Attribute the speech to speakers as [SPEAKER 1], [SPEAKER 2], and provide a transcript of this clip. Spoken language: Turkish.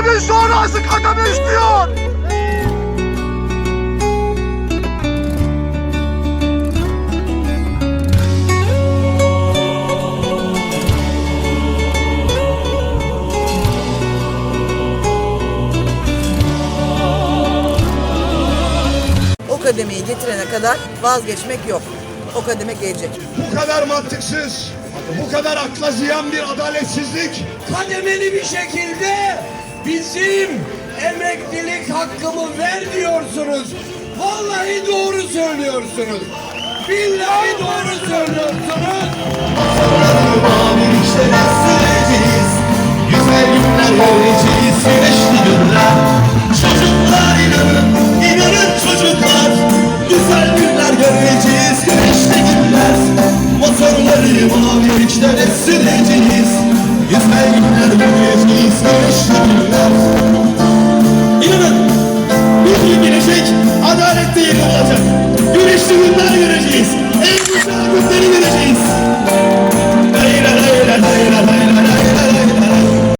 [SPEAKER 1] Seçimin sonrası kademe istiyor.
[SPEAKER 2] O kademeyi getirene kadar vazgeçmek yok. O kademe gelecek.
[SPEAKER 1] Bu kadar mantıksız, bu kadar akla ziyan bir adaletsizlik
[SPEAKER 3] kademeli bir şekilde bizim emeklilik hakkımı ver diyorsunuz. Vallahi doğru söylüyorsunuz. Billahi doğru söylüyorsunuz.
[SPEAKER 4] Güzel günler göreceğiz Güneşli günler Çocuklar inanın inanın çocuklar Güzel günler göreceğiz Güneşli günler Motorları mavi işlere süreceğiz Değil olacak. Güneşli günler göreceğiz